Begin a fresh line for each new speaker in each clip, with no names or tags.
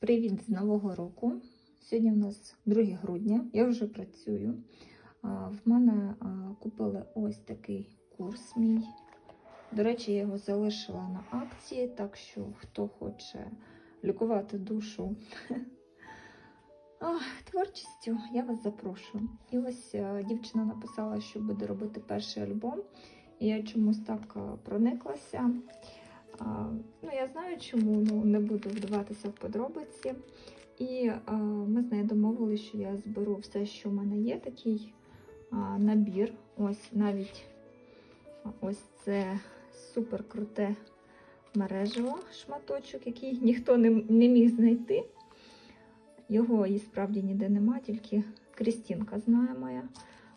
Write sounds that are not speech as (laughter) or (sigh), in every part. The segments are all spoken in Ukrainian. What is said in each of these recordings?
Привіт з Нового року. Сьогодні у нас 2 грудня, я вже працюю. В мене купили ось такий курс мій. До речі, я його залишила на акції, так що хто хоче лікувати душу (laughs) творчістю, я вас запрошую. І ось дівчина написала, що буде робити перший альбом. І я чомусь так прониклася. Ну, я знаю, чому ну, не буду вдаватися в подробиці. І а, ми з нею домовилися, що я зберу все, що в мене є, такий а, набір. Ось навіть ось це супер круте мережево шматочок, який (laughs) ніхто не, не міг знайти. Його і справді ніде нема, тільки Крістінка знає моя,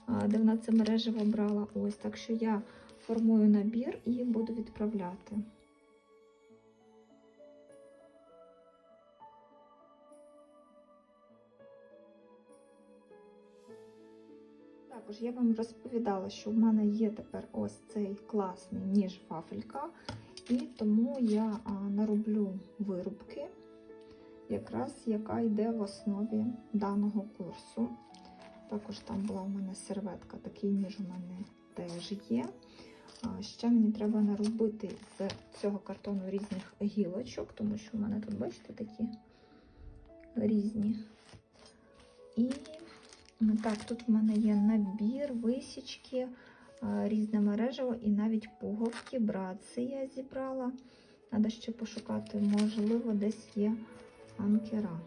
а, де вона це мережево брала. Ось так що я формую набір і буду відправляти. Також я вам розповідала, що в мене є тепер ось цей класний ніж вафелька, і тому я нароблю вирубки, якраз яка йде в основі даного курсу. Також там була у мене серветка, такий ніж у мене теж є. Ще мені треба наробити з цього картону різних гілочок, тому що у мене тут, бачите, такі різні. І Так, тут в мене є набір, висічки, різне мережево і навіть пуговки, братці я зібрала. Треба ще пошукати, можливо, десь є анкера.